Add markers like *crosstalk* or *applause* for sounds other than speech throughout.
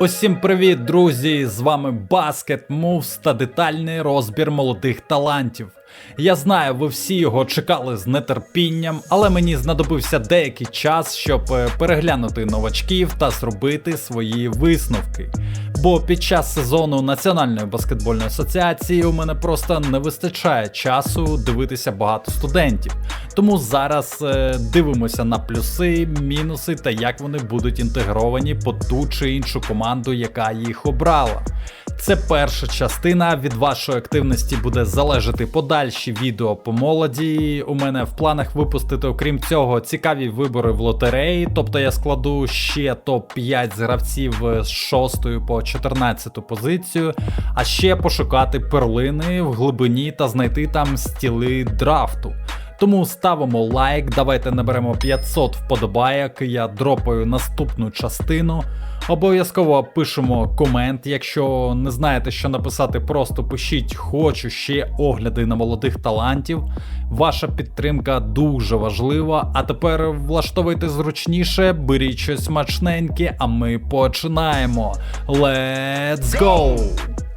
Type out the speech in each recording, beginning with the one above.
Усім привіт, друзі! З вами Basket Moves та детальний розбір молодих талантів. Я знаю, ви всі його чекали з нетерпінням, але мені знадобився деякий час, щоб е, переглянути новачків та зробити свої висновки. Бо під час сезону Національної баскетбольної асоціації у мене просто не вистачає часу дивитися багато студентів. Тому зараз е, дивимося на плюси, мінуси та як вони будуть інтегровані по ту чи іншу команду, яка їх обрала. Це перша частина. Від вашої активності буде залежати подальші відео по молоді. У мене в планах випустити, окрім цього, цікаві вибори в лотереї. Тобто я складу ще топ-5 з гравців з 6 по 14 позицію, а ще пошукати перлини в глибині та знайти там стіли драфту. Тому ставимо лайк, давайте наберемо 500 вподобайок, я дропаю наступну частину. Обов'язково пишемо комент. Якщо не знаєте, що написати, просто пишіть хочу ще огляди на молодих талантів. Ваша підтримка дуже важлива. А тепер влаштовуйте зручніше, беріть щось смачненьке, а ми починаємо. Let's go!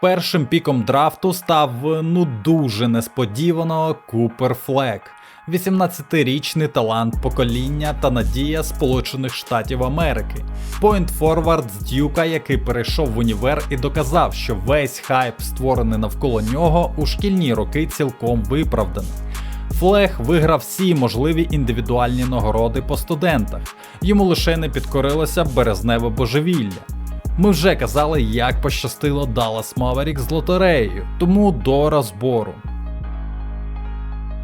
Першим піком драфту став ну дуже несподівано Купер Флек. 18-річний талант покоління та надія Сполучених Штатів Америки. Пойнт форвард з Дюка, який перейшов в універ і доказав, що весь хайп, створений навколо нього, у шкільні роки цілком виправданий. Флег виграв всі можливі індивідуальні нагороди по студентах, йому лише не підкорилося березневе божевілля. Ми вже казали, як пощастило Dallas Mavericks з лотереєю, тому до розбору.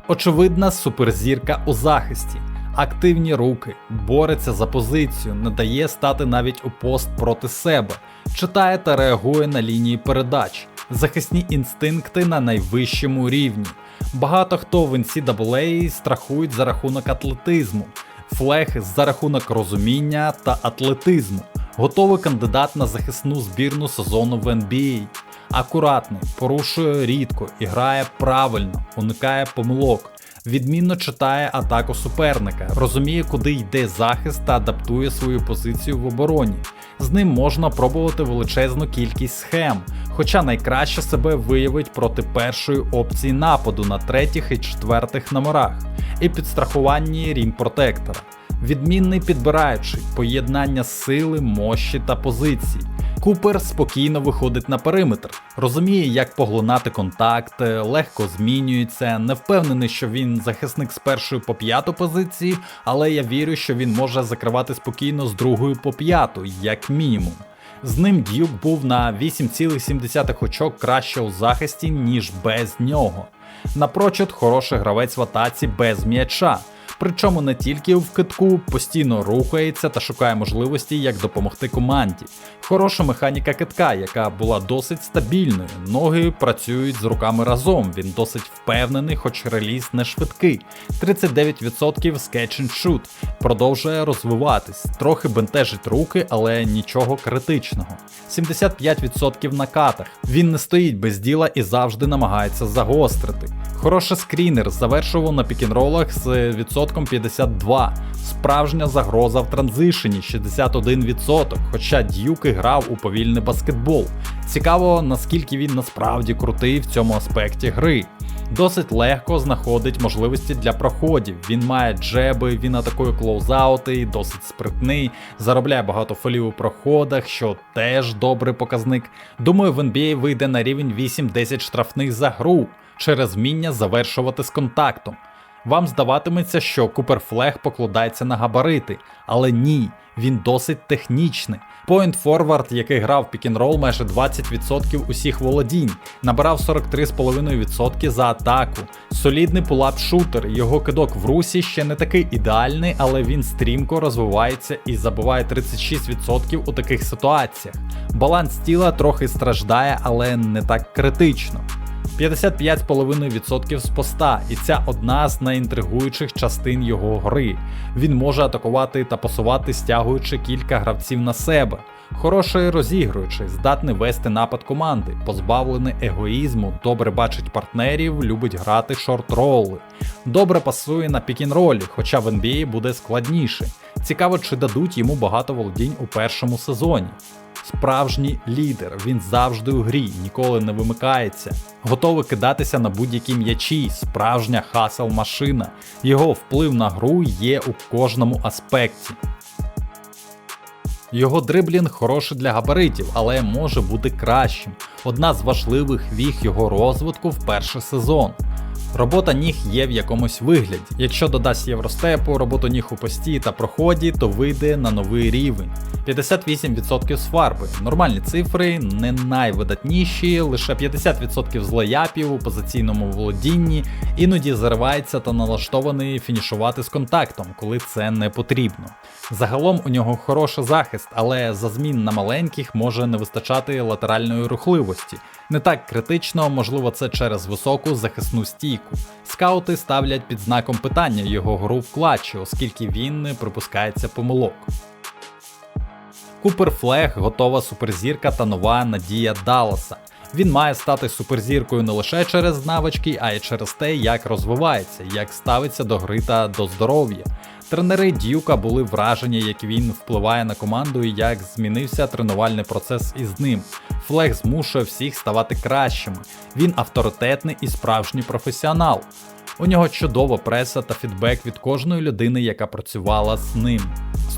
Очевидна суперзірка у захисті, активні руки, бореться за позицію, не дає стати навіть у пост проти себе, читає та реагує на лінії передач, захисні інстинкти на найвищому рівні. Багато хто в NCAA страхують за рахунок атлетизму, флег за рахунок розуміння та атлетизму. Готовий кандидат на захисну збірну сезону в NBA. Акуратний, порушує рідко і грає правильно, уникає помилок. Відмінно читає атаку суперника, розуміє, куди йде захист та адаптує свою позицію в обороні. З ним можна пробувати величезну кількість схем, хоча найкраще себе виявить проти першої опції нападу на третіх і четвертих номерах і підстрахуванні рім протектора. Відмінний підбираючий, поєднання сили, мощі та позицій. Купер спокійно виходить на периметр, розуміє, як поглинати контакт, легко змінюється. Не впевнений, що він захисник з першої по п'яту позиції, але я вірю, що він може закривати спокійно з другої по п'яту, як мінімум. З ним Дюк був на 8,7 очок краще у захисті, ніж без нього. Напрочуд, хороший гравець в атаці без м'яча. Причому не тільки в китку, постійно рухається та шукає можливості, як допомогти команді. Хороша механіка китка, яка була досить стабільною. Ноги працюють з руками разом. Він досить впевнений, хоч реліз не швидкий. 39% sketch and shoot. Продовжує розвиватись, трохи бентежить руки, але нічого критичного. 75% на катах. Він не стоїть без діла і завжди намагається загострити. Хороший скрінер завершував на пікінролах з відсотком 52. Справжня загроза в транзишені 61%, хоча Дюки грав у повільний баскетбол. Цікаво, наскільки він насправді крутий в цьому аспекті гри. Досить легко знаходить можливості для проходів. Він має джеби, він атакує клоузаути, досить спритний, заробляє багато фолів у проходах, що теж добрий показник. Думаю, в NBA вийде на рівень 8-10 штрафних за гру через вміння завершувати з контактом. Вам здаватиметься, що Купер Флег покладається на габарити, але ні, він досить технічний. Point Forward, який грав пікінрол майже 20% усіх володінь, набирав 43,5% за атаку. Солідний пулап-шутер, його кидок в русі ще не такий ідеальний, але він стрімко розвивається і забиває 36% у таких ситуаціях. Баланс тіла трохи страждає, але не так критично. 55,5% з поста, і ця одна з найінтригуючих частин його гри. Він може атакувати та пасувати, стягуючи кілька гравців на себе. Хороший розігруючий, здатний вести напад команди, позбавлений егоїзму, добре бачить партнерів, любить грати шорт-роли. Добре пасує на пікін-ролі, хоча в NBA буде складніше. Цікаво, чи дадуть йому багато володінь у першому сезоні. Справжній лідер, він завжди у грі, ніколи не вимикається, готовий кидатися на будь-які м'ячі, справжня хасел машина. Його вплив на гру є у кожному аспекті. Його дриблінг хороший для габаритів, але може бути кращим. Одна з важливих віг його розвитку в перший сезон. Робота ніг є в якомусь вигляді. Якщо додасть євростепу, роботу ніг у пості та проході, то вийде на новий рівень. 58% з фарби. Нормальні цифри, не найвидатніші, лише 50% з леяпів у позиційному володінні, іноді заривається та налаштований фінішувати з контактом, коли це не потрібно. Загалом у нього хороший захист, але за змін на маленьких може не вистачати латеральної рухливості. Не так критично, можливо, це через високу захисну стійку. Скаути ставлять під знаком питання його гру в клатчі, оскільки він не припускається помилок. Купер Флег готова суперзірка та нова надія Далласа. Він має стати суперзіркою не лише через навички, а й через те, як розвивається, як ставиться до гри та до здоров'я. Тренери Дюка були вражені, як він впливає на команду і як змінився тренувальний процес із ним. Флег змушує всіх ставати кращими. Він авторитетний і справжній професіонал. У нього чудова преса та фідбек від кожної людини, яка працювала з ним.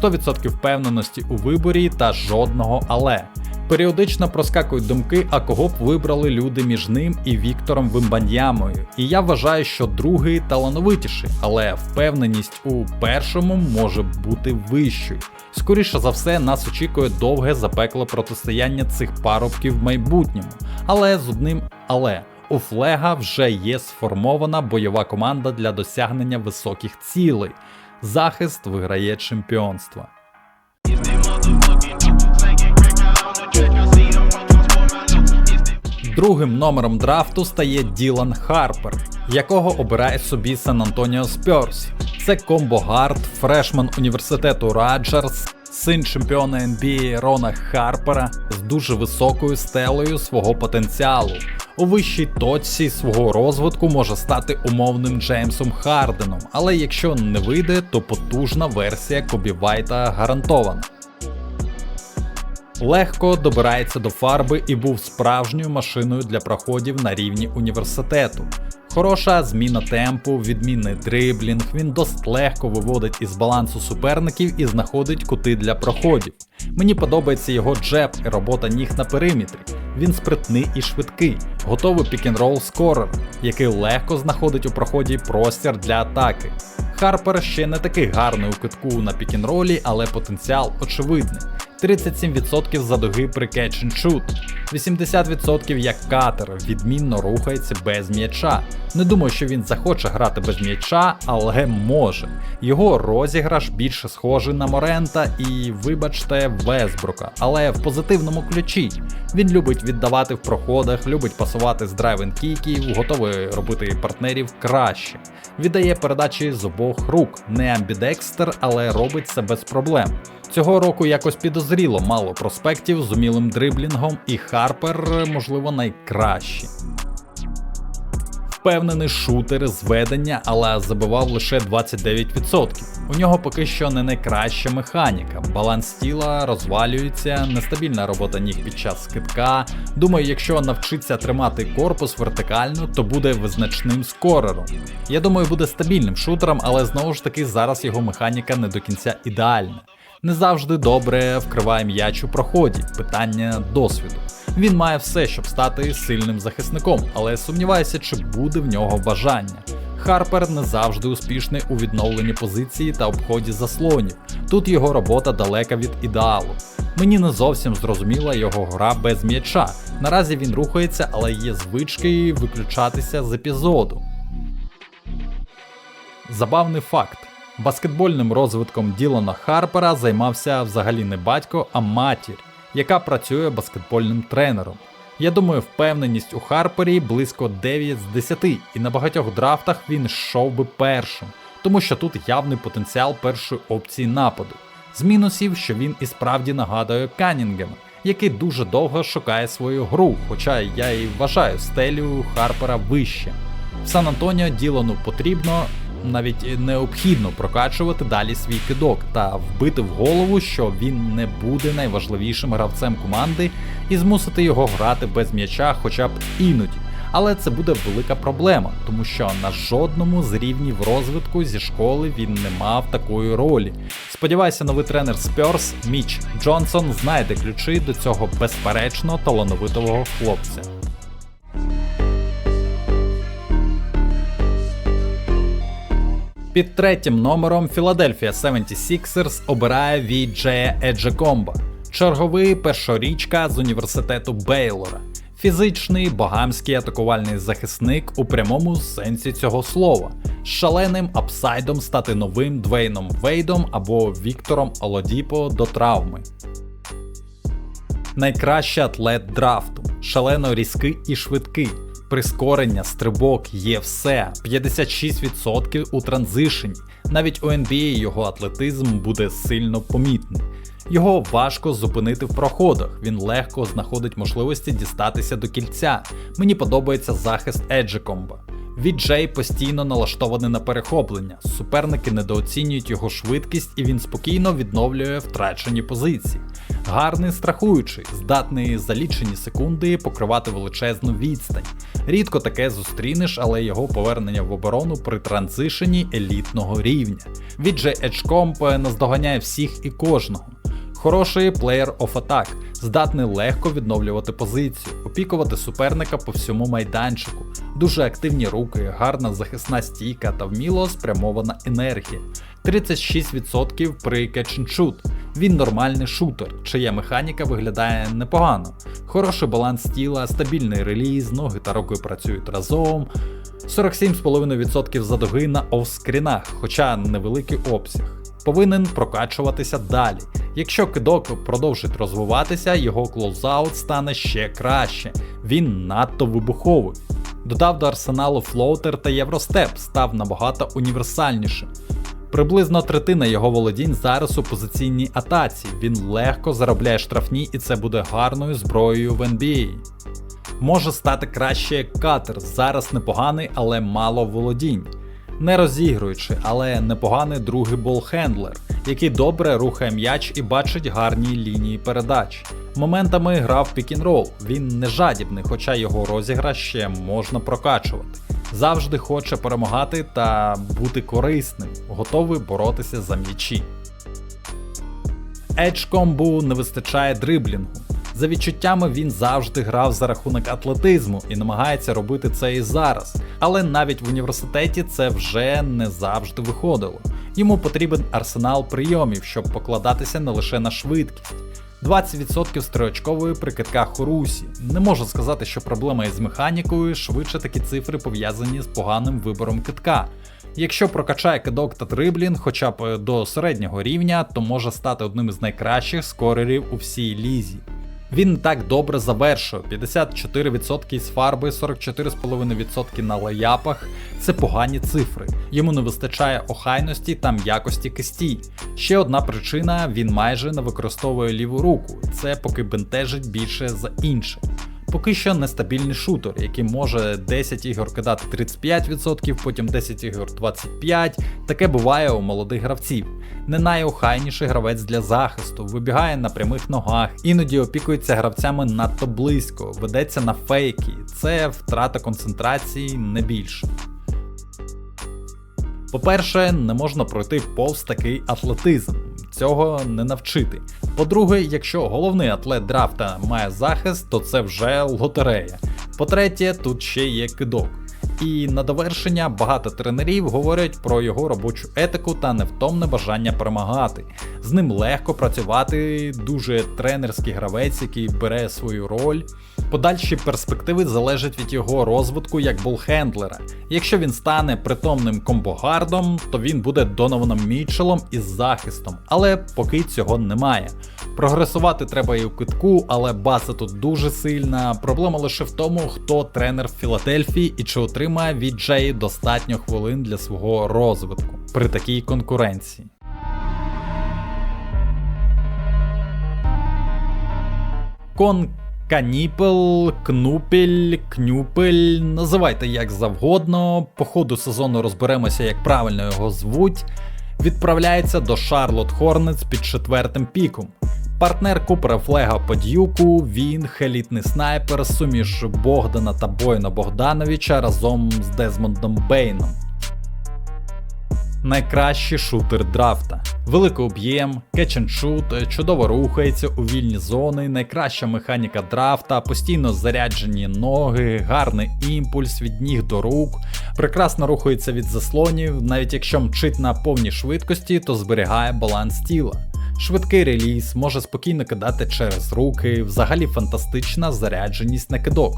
100% впевненості у виборі та жодного але. Періодично проскакують думки, а кого б вибрали люди між ним і Віктором Вимбаньямою. І я вважаю, що другий талановитіший, але впевненість у першому може бути вищою. Скоріше за все, нас очікує довге запекле протистояння цих парубків в майбутньому. Але з одним але. У Флега вже є сформована бойова команда для досягнення високих цілей. Захист виграє чемпіонства. Другим номером драфту стає Ділан Харпер, якого обирає собі Сан Антоніо Спьорс. Це комбогард, фрешман університету Раджерс, син чемпіона NBA Рона Харпера з дуже високою стелею свого потенціалу. У вищій точці свого розвитку може стати умовним Джеймсом Харденом, але якщо не вийде, то потужна версія Кобі Вайта гарантована. Легко добирається до фарби і був справжньою машиною для проходів на рівні університету. Хороша зміна темпу, відмінний дриблінг, він досить легко виводить із балансу суперників і знаходить кути для проходів. Мені подобається його джеб і робота ніг на периметрі. Він спритний і швидкий, готовий пікінрол скорер, який легко знаходить у проході простір для атаки. Харпер ще не такий гарний у китку на пікінролі, але потенціал очевидний. 37% задуги при catch and shoot, 80% як катер, відмінно рухається без м'яча. Не думаю, що він захоче грати без м'яча, але може. Його розіграш більше схожий на Морента і, вибачте, Весбрука, але в позитивному ключі. Він любить віддавати в проходах, любить пасувати з драйвен кіків, готовий робити партнерів краще. Віддає передачі з обох рук, не амбідекстер, але робить це без проблем. Цього року якось підозріло мало проспектів з умілим дриблінгом, і Харпер, можливо, найкращий. Впевнений шутер з ведення, але забивав лише 29%. У нього поки що не найкраща механіка. Баланс тіла розвалюється, нестабільна робота ніг під час скидка. Думаю, якщо навчиться тримати корпус вертикально, то буде визначним скорером. Я думаю, буде стабільним шутером, але знову ж таки зараз його механіка не до кінця ідеальна. Не завжди добре вкриває м'яч у проході, питання досвіду. Він має все, щоб стати сильним захисником, але сумніваюся, чи буде в нього бажання. Харпер не завжди успішний у відновленні позиції та обході заслонів. Тут його робота далека від ідеалу. Мені не зовсім зрозуміла його гра без м'яча. Наразі він рухається, але є звички виключатися з епізоду. Забавний факт. Баскетбольним розвитком Ділана Харпера займався взагалі не батько, а матір, яка працює баскетбольним тренером. Я думаю, впевненість у Харпері близько 9 з 10, і на багатьох драфтах він йшов би першим, тому що тут явний потенціал першої опції нападу. З мінусів, що він і справді нагадує Канінгема, який дуже довго шукає свою гру, хоча я і вважаю стелю Харпера вище. В Сан Антоніо Ділану потрібно навіть необхідно прокачувати далі свій кидок та вбити в голову, що він не буде найважливішим гравцем команди і змусити його грати без м'яча хоча б іноді. Але це буде велика проблема, тому що на жодному з рівнів розвитку зі школи він не мав такої ролі. Сподіваюся, новий тренер Спьорс Міч Джонсон знайде ключі до цього безперечно талановитого хлопця. Під третім номером Philadelphia 76ers обирає Віджея Еджекомба, черговий першорічка з університету Бейлора. Фізичний богамський атакувальний захисник у прямому сенсі цього слова, з шаленим апсайдом стати новим Двейном Вейдом або Віктором Олодіпо до травми. Найкращий атлет драфту, шалено різкий і швидкий. Прискорення, стрибок є все, 56% у транзишені. Навіть у NBA його атлетизм буде сильно помітний. Його важко зупинити в проходах, він легко знаходить можливості дістатися до кільця. Мені подобається захист Еджекомба. Віджей постійно налаштований на перехоплення, суперники недооцінюють його швидкість і він спокійно відновлює втрачені позиції. Гарний страхуючий, здатний за лічені секунди покривати величезну відстань. Рідко таке зустрінеш, але його повернення в оборону при транзишені елітного рівня. Віджей Еджкомп наздоганяє всіх і кожного. Хороший плеєр оф атак, здатний легко відновлювати позицію, опікувати суперника по всьому майданчику, дуже активні руки, гарна захисна стійка та вміло спрямована енергія. 36% при catch and shoot. Він нормальний шутер, чия механіка виглядає непогано. Хороший баланс тіла, стабільний реліз, ноги та руки працюють разом. 47,5% задоги на офскрінах, хоча невеликий обсяг. Повинен прокачуватися далі. Якщо кидок продовжить розвиватися, його клоузаут стане ще краще. Він надто вибуховий. Додав до арсеналу флоутер та євростеп, став набагато універсальнішим. Приблизно третина його володінь зараз у позиційній атаці. Він легко заробляє штрафні і це буде гарною зброєю в NBA. Може стати краще як катер, зараз непоганий, але мало володінь. Не розігруючи, але непоганий другий болхендлер, який добре рухає м'яч і бачить гарні лінії передач. Моментами грав пікінрол, він не жадібний, хоча його розіграш ще можна прокачувати. Завжди хоче перемагати та бути корисним, готовий боротися за м'ячі. Еджкомбу не вистачає дриблінгу. За відчуттями він завжди грав за рахунок атлетизму і намагається робити це і зараз. Але навіть в університеті це вже не завжди виходило. Йому потрібен арсенал прийомів, щоб покладатися не лише на швидкість. 20% стріочкової при китках у русі. Не можу сказати, що проблема із механікою, швидше такі цифри пов'язані з поганим вибором китка. Якщо прокачає кидок та дриблінг хоча б до середнього рівня, то може стати одним із найкращих скорерів у всій лізі. Він так добре завершує 54% з фарби, 44,5% на лаяпах. Це погані цифри. Йому не вистачає охайності та м'якості кистій. Ще одна причина: він майже не використовує ліву руку. Це поки бентежить більше за інше. Поки що нестабільний шутер, який може 10 ігор кидати 35%, потім 10 ігор 25%. Таке буває у молодих гравців. Не найохайніший гравець для захисту, вибігає на прямих ногах, іноді опікується гравцями надто близько, ведеться на фейки. Це втрата концентрації не більше. По-перше, не можна пройти повз такий атлетизм. Цього не навчити. По-друге, якщо головний атлет драфта має захист, то це вже лотерея. По-третє, тут ще є кидок. І на довершення багато тренерів говорять про його робочу етику та невтомне бажання перемагати. З ним легко працювати, дуже тренерський гравець, який бере свою роль. Подальші перспективи залежать від його розвитку як болхендлера. Якщо він стане притомним комбогардом, то він буде Донованом Мітчелом із захистом, але поки цього немає. Прогресувати треба і у китку, але база тут дуже сильна. Проблема лише в тому, хто тренер в Філадельфії і чи отримає від Джеї достатньо хвилин для свого розвитку при такій конкуренції. Кон Каніпел, Кнупель, Кнюпель, називайте як завгодно. По ходу сезону розберемося, як правильно його звуть. Відправляється до Шарлот Хорнец під четвертим піком. Партнер Купера Флега по дюку, він елітний снайпер, суміш Богдана та Бойна Богдановича разом з Дезмондом Бейном. Найкращий шутер драфта. Великий об'єм, shoot, чудово рухається у вільні зони, найкраща механіка драфта, постійно заряджені ноги, гарний імпульс від ніг до рук, прекрасно рухається від заслонів, навіть якщо мчить на повній швидкості, то зберігає баланс тіла. Швидкий реліз, може спокійно кидати через руки, взагалі фантастична зарядженість на кидок.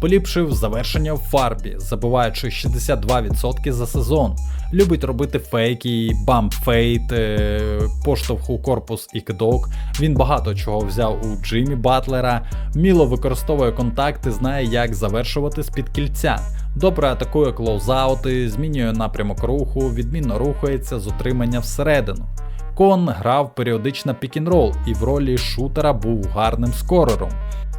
Поліпшив завершення в фарбі, забиваючи 62% за сезон. Любить робити фейки, бампфейт, е, поштовх у корпус і кидок. Він багато чого взяв у Джиммі Батлера, вміло використовує контакти, знає, як завершувати з-під кільця. Добре атакує клоузаути, змінює напрямок руху, відмінно рухається з утримання всередину. Кон грав періодично пікінрол і в ролі шутера був гарним скорером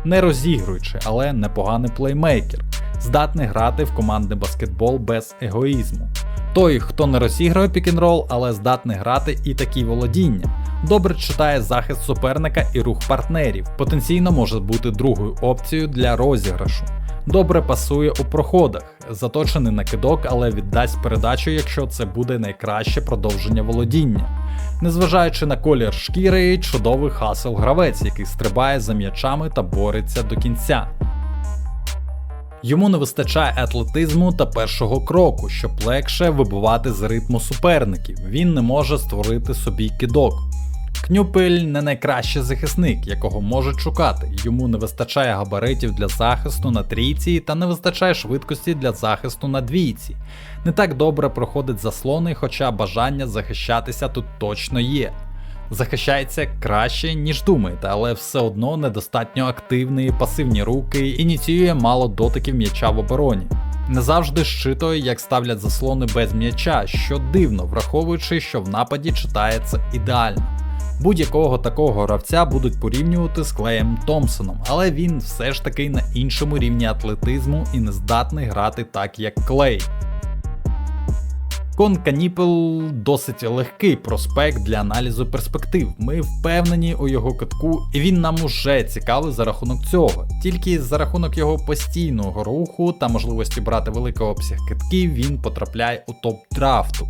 не розігруючи, але непоганий плеймейкер, здатний грати в командний баскетбол без егоїзму. Той, хто не розігрує пікінрол, але здатний грати і такі володіння. Добре читає захист суперника і рух партнерів, потенційно може бути другою опцією для розіграшу. Добре пасує у проходах, заточений на кидок, але віддасть передачу, якщо це буде найкраще продовження володіння. Незважаючи на колір шкіри, чудовий хасел гравець, який стрибає за м'ячами та бореться до кінця. Йому не вистачає атлетизму та першого кроку, щоб легше вибивати з ритму суперників. Він не може створити собі кидок. Кнюпель не найкращий захисник, якого можуть шукати. Йому не вистачає габаритів для захисту на трійці та не вистачає швидкості для захисту на двійці. Не так добре проходить заслони, хоча бажання захищатися тут точно є. Захищається краще, ніж думаєте, але все одно недостатньо активний, пасивні руки, ініціює мало дотиків м'яча в обороні. Не завжди щитує, як ставлять заслони без м'яча, що дивно, враховуючи, що в нападі читається ідеально. Будь-якого такого гравця будуть порівнювати з Клеєм Томпсоном, але він все ж таки на іншому рівні атлетизму і не здатний грати так, як Клей. Кон Каніпел досить легкий проспект для аналізу перспектив. Ми впевнені у його китку, і він нам уже цікавий за рахунок цього. Тільки за рахунок його постійного руху та можливості брати великий обсяг китків він потрапляє у топ драфту.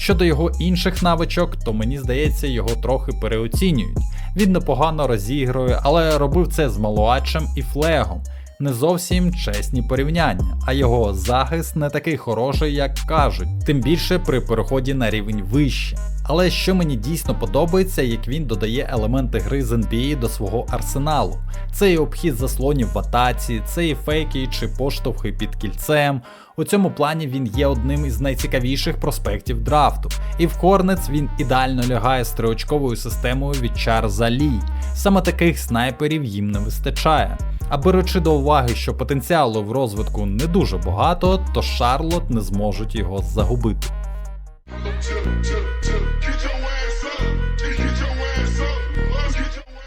Щодо його інших навичок, то мені здається, його трохи переоцінюють. Він непогано розігрує, але робив це з Малуачем і Флегом. Не зовсім чесні порівняння, а його захист не такий хороший, як кажуть, тим більше при переході на рівень вище. Але що мені дійсно подобається, як він додає елементи гри з NBA до свого арсеналу. Це і обхід заслонів в атаці, це і фейки чи поштовхи під кільцем. У цьому плані він є одним із найцікавіших проспектів драфту. І в Хорнец він ідеально лягає з триочковою системою від Чарльза Лі. Саме таких снайперів їм не вистачає. А беручи до уваги, що потенціалу в розвитку не дуже багато, то Шарлот не зможуть його загубити.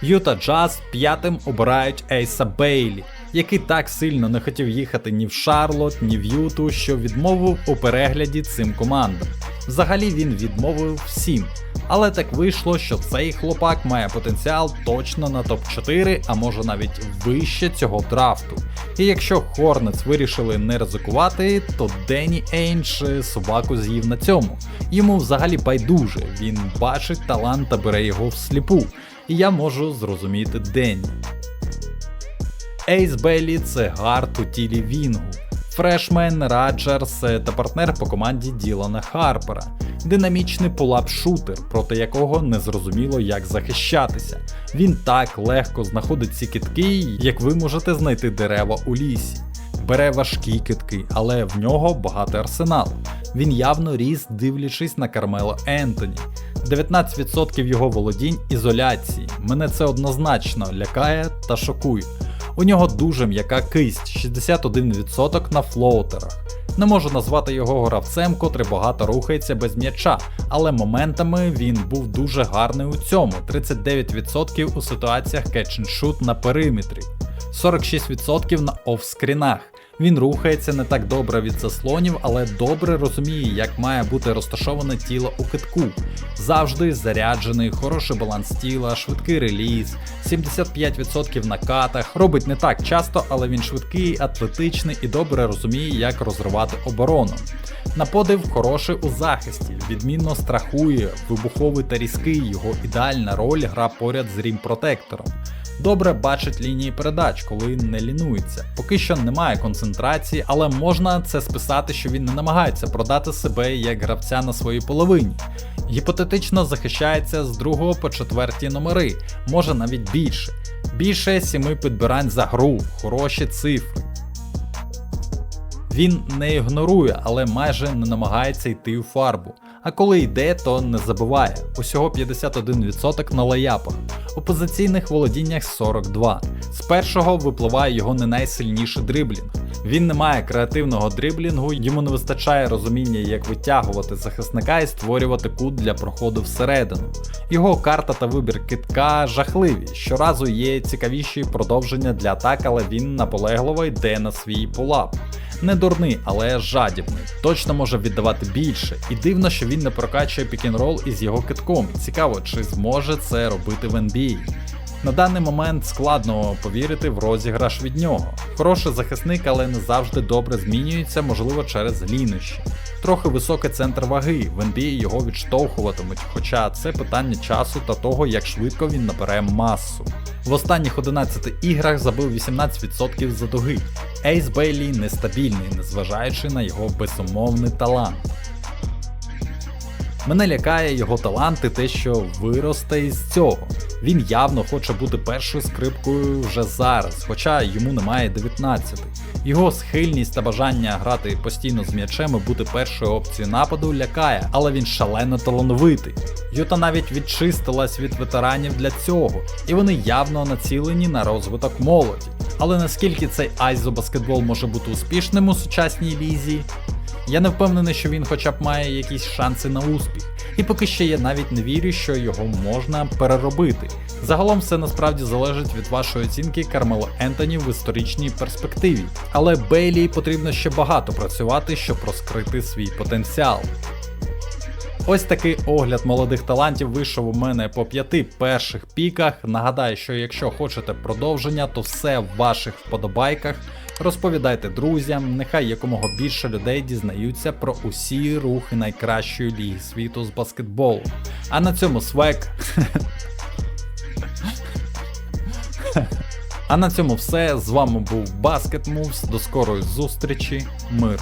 Юта Джаз п'ятим обирають Ейса Бейлі, який так сильно не хотів їхати ні в Шарлот, ні в Юту, що відмовив у перегляді цим командам. Взагалі він відмовив всім. Але так вийшло, що цей хлопак має потенціал точно на топ-4, а може навіть вище цього драфту. І якщо Хорнец вирішили не ризикувати, то Дені Ейндж собаку з'їв на цьому. Йому взагалі байдуже, він бачить талант та бере його всліпу. І я можу зрозуміти Денні. Ейс Беллі це гард у тілі Вінгу. Фрешмен, Раджерс та партнер по команді Ділана Харпера, динамічний пулап-шутер, проти якого не зрозуміло як захищатися. Він так легко знаходить ці китки, як ви можете знайти дерева у лісі. Бере важкі китки, але в нього багатий арсенал. Він явно ріс, дивлячись на Кармело Ентоні. 19% його володінь ізоляції. Мене це однозначно лякає та шокує. У нього дуже м'яка кисть, 61% на флоутерах. Не можу назвати його гравцем, котрий багато рухається без м'яча, але моментами він був дуже гарний у цьому: 39% у ситуаціях catch and shoot на периметрі, 46% на офскрінах. Він рухається не так добре від заслонів, але добре розуміє, як має бути розташоване тіло у китку. Завжди заряджений, хороший баланс тіла, швидкий реліз, 75% на катах. Робить не так часто, але він швидкий, атлетичний і добре розуміє, як розривати оборону. На подив хороший у захисті, відмінно страхує, вибуховий та різкий, його ідеальна роль гра поряд з рім-протектором. Добре бачить лінії передач, коли не лінується. Поки що немає концентрації, але можна це списати, що він не намагається продати себе як гравця на своїй половині. Гіпотетично захищається з другого по четверті номери, може навіть більше. Більше сіми підбирань за гру, хороші цифри. Він не ігнорує, але майже не намагається йти у фарбу. А коли йде, то не забиває. Усього 51% на лаяпах. У позиційних володіннях 42. З першого випливає його не найсильніший дриблінг. Він не має креативного дриблінгу, йому не вистачає розуміння, як витягувати захисника і створювати кут для проходу всередину. Його карта та вибір китка жахливі. Щоразу є цікавіші продовження для атак, але він наполегливо йде на свій пулап. Не дурний, але жадібний. Точно може віддавати більше. І дивно, що він не прокачує пікінрол із його китком. Цікаво, чи зможе це робити в NBA. На даний момент складно повірити в розіграш від нього. Хороший захисник, але не завжди добре змінюється, можливо, через лінощі. Трохи високий центр ваги, в NBA його відштовхуватимуть, хоча це питання часу та того, як швидко він набере масу. В останніх 11 іграх забив 18% за дуги. Ейс Бейлі нестабільний, незважаючи на його безумовний талант. Мене лякає його талант і те, що виросте із цього. Він явно хоче бути першою скрипкою вже зараз, хоча йому немає 19. Його схильність та бажання грати постійно з м'ячем і бути першою опцією нападу лякає, але він шалено талановитий. Юта навіть відчистилась від ветеранів для цього, і вони явно націлені на розвиток молоді. Але наскільки цей айзо баскетбол може бути успішним у сучасній лізі, я не впевнений, що він хоча б має якісь шанси на успіх. І поки ще я навіть не вірю, що його можна переробити. Загалом все насправді залежить від вашої оцінки Кармело Ентоні в історичній перспективі. Але Бейлі потрібно ще багато працювати, щоб розкрити свій потенціал. Ось такий огляд молодих талантів вийшов у мене по п'яти перших піках. Нагадаю, що якщо хочете продовження, то все в ваших вподобайках. Розповідайте друзям, нехай якомога більше людей дізнаються про усі рухи найкращої ліги світу з баскетболу. А на цьому свек. *laughs* А на цьому все. З вами був Basket Moves. До скорої зустрічі. Мир.